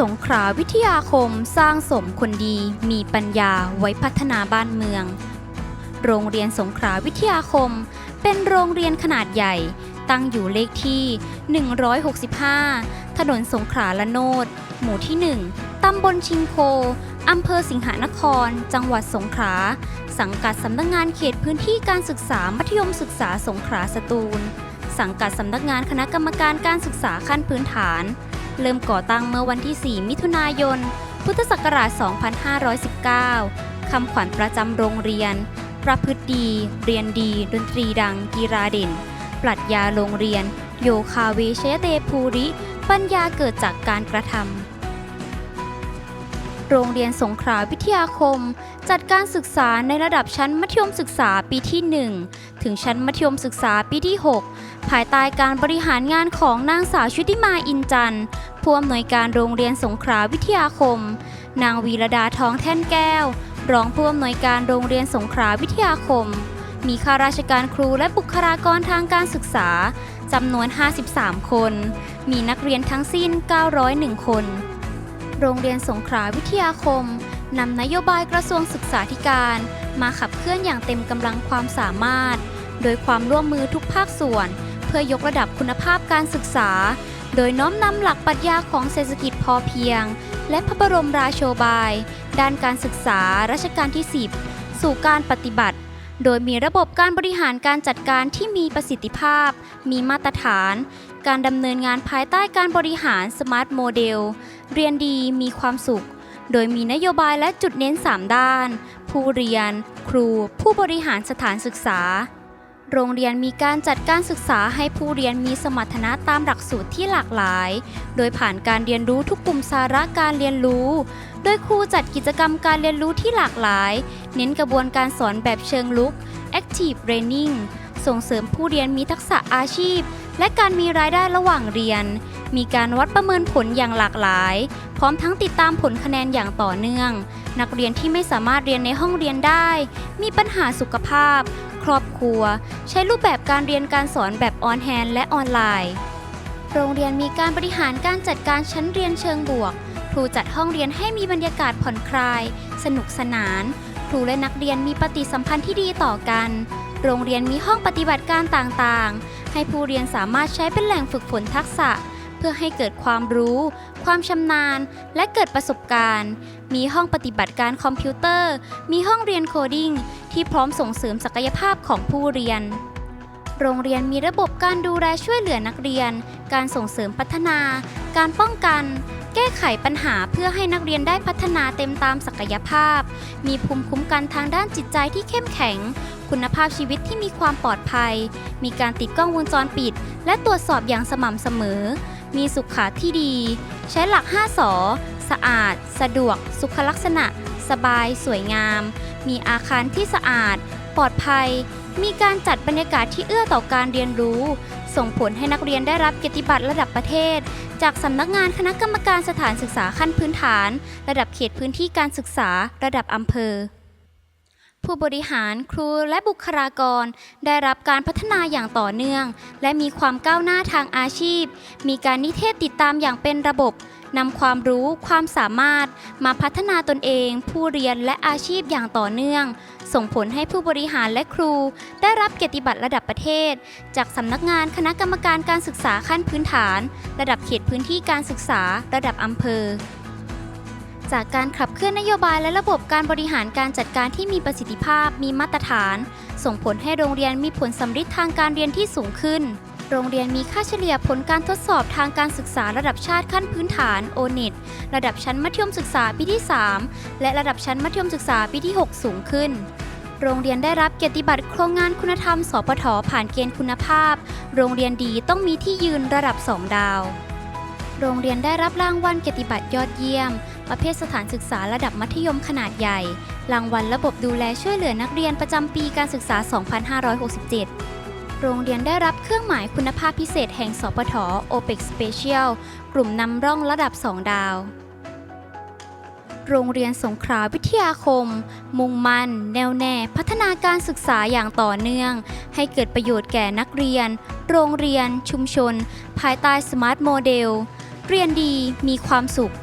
สงขลาวิทยาคมสร้างสมคนดีมีปัญญาไว้พัฒนาบ้านเมือง โรงเรียนสงขลาวิทยาคม เป็นโรงเรียนขนาดใหญ่ ตั้งอยู่เลขที่ 165 ถนนสงขลาละโนด หมู่ที่ 1 ตำบลชิงโค อำเภอสิงหนคร จังหวัดสงขลา สังกัดสำนักงานเขตพื้นที่การศึกษามัธยมศึกษาสงขลาสตูล สังกัดสำนักงานคณะกรรมการการศึกษาขั้นพื้นฐาน เริ่มก่อตั้งเมื่อวันที่ 4 มิถุนายน พุทธศักราช 2519 คำขวัญประจำโรงเรียน ประพฤติดี เรียนดี ดนตรีดัง กีฬาเด่น ปรัชญาโรงเรียน โยคาเวชยเตภูริ ปัญญาเกิดจากการกระทำ โรงเรียนสงขลาวิทยาคม จัดการศึกษาในระดับชั้นมัธยมศึกษาปีที่ 1 ถึงชั้นมัธยมศึกษาปีที่ 6 ภายใต้การบริหารงานของนางสาวชุติมาอินจันทร์ผู้อำนวยการโรงเรียนสงขลาวิทยาคม นางวีรดาทองแท่นแก้ว รองผู้อำนวยการโรงเรียนสงขลาวิทยาคม มีข้าราชการครูและบุคลากรทางการศึกษาจำนวน 53 คน มีนักเรียนทั้งสิ้น 901 คน โรงเรียนสงขลาวิทยาคมนำนโยบายกระทรวงศึกษาธิการ มาขับเคลื่อนอย่างเต็มกำลังความสามารถ โดยความร่วมมือทุกภาคส่วน เพื่อยกระดับคุณภาพการศึกษา โดยน้อมนำหลักปรัชญาของเศรษฐกิจพอเพียง และพระบรมราโชบาย ด้านการศึกษารัชกาลที่ 10 สู่การปฏิบัติ โดยมีระบบการบริหารการจัดการที่มีประสิทธิภาพ มีมาตรฐาน การดำเนินงานภายใต้การบริหารสมาร์ทโมเดลเรียนดีมีความสุข โดยมีนโยบายและจุดเน้น 3 ด้าน ผู้เรียน ครู ผู้บริหารสถานศึกษา โรงเรียนมีการจัดการศึกษาให้ผู้เรียนมีสมรรถนะตามหลักสูตรที่หลากหลาย โดยผ่านการเรียนรู้ทุกกลุ่มสาระการเรียนรู้ โดยครูจัดกิจกรรมการเรียนรู้ที่หลากหลาย เน้นกระบวนการสอนแบบเชิงลุก Active Learning ส่งเสริมผู้เรียนมีทักษะอาชีพ และการมีรายได้ระหว่างเรียน มีการวัดประเมินผลอย่างหลากหลาย พร้อมทั้งติดตามผลคะแนนอย่างต่อเนื่อง นักเรียนที่ไม่สามารถเรียนในห้องเรียนได้ มีปัญหาสุขภาพ ครอบครัว ใช้รูปแบบการเรียนการสอนแบบออนแฮนและออนไลน์ โรงเรียนมีการบริหารการจัดการชั้นเรียนเชิงบวก ครูจัดห้องเรียนให้มีบรรยากาศผ่อนคลาย สนุกสนาน ครูและนักเรียนมีปฏิสัมพันธ์ที่ดีต่อกัน โรงเรียนมีห้องปฏิบัติการต่างๆ ให้ผู้เรียนสามารถใช้เป็นแหล่งฝึกฝนทักษะ เพื่อให้เกิดความรู้ ความชำนาญ และเกิดประสบการณ์ มีห้องปฏิบัติการคอมพิวเตอร์ มีห้องเรียนโคดิ้งที่พร้อมส่งเสริมศักยภาพของผู้เรียน โรงเรียนมีระบบการดูแลช่วยเหลือนักเรียน การส่งเสริมพัฒนา การป้องกัน แก้ไขปัญหาเพื่อให้นักเรียนได้พัฒนาเต็มตามศักยภาพ มีภูมิคุ้มกันทางด้านจิตใจที่เข้มแข็ง คุณภาพชีวิตที่มีความปลอดภัย มีการติดกล้องวงจรปิด และตรวจสอบอย่างสม่ำเสมอ มีสุขาที่ดี ใช้หลัก 5สอสะอาด สะดวก สุขลักษณะ สบาย สวยงาม มีอาคารที่สะอาด ปลอดภัย มีการจัดบรรยากาศที่เอื้อต่อการเรียนรู้ ส่งผลให้นักเรียนได้รับเกียรติบัตรระดับประเทศ จากสำนักงานคณะกรรมการสถานศึกษาขั้นพื้นฐาน ระดับเขตพื้นที่การศึกษา ระดับอำเภอ ผู้บริหารครูและบุคลากร ได้รับการพัฒนาอย่างต่อเนื่อง และมีความก้าวหน้าทางอาชีพ มีการนิเทศติดตามอย่างเป็นระบบนำความรู้ความสามารถมาพัฒนาตนเอง ผู้เรียนและอาชีพอย่างต่อเนื่อง ส่งผลให้ผู้บริหารและครู ได้รับเกียรติบัตรระดับประเทศ จากสำนักงานคณะกรรมการการศึกษาขั้นพื้นฐาน ระดับเขตพื้นที่การศึกษา ระดับอำเภอ จากการขับเคลื่อนนโยบายและระบบการบริหารการจัดการที่มีประสิทธิภาพมีมาตรฐาน ส่งผลให้โรงเรียนมีผลสำฤทธิ์ทางการเรียนที่สูงขึ้น โรงเรียนมีค่าเฉลี่ยผลการทดสอบทางการศึกษาระดับชาติขั้นพื้นฐาน o n e t ระดับชั้นมัธยมศึกษาปีที่ 3 และระดับชั้นมัธยมศึกษาปีที่ 6 สูงขึ้น โรงเรียนได้รับเกียรติบัตรโครงงานคุณธรรม สปทผ่านเกณฑ์คุณภาพ โรงเรียนดีต้องมีที่ยืนระดับ 2 ดาว โรงเรียนได้รับรางวัลเกียรติบัตรยอดเยี่ยม ประเภทสถานศึกษาระดับมัธยมขนาดใหญ่ รางวัลระบบดูแลช่วยเหลือนักเรียนประจำปีการศึกษา 2567 โรงเรียนได้รับเครื่องหมายคุณภาพพิเศษแห่งสปท OPEC Special กลุ่มนำร่องระดับ 2 ดาว โรงเรียนสงขลาวิทยาคม มุ่งมั่น แนวแน่ พัฒนาการศึกษาอย่างต่อเนื่อง ให้เกิดประโยชน์แก่นักเรียน โรงเรียน ชุมชน ภายใต้สมาร์ทโมเดล เรียนดีมีความสุข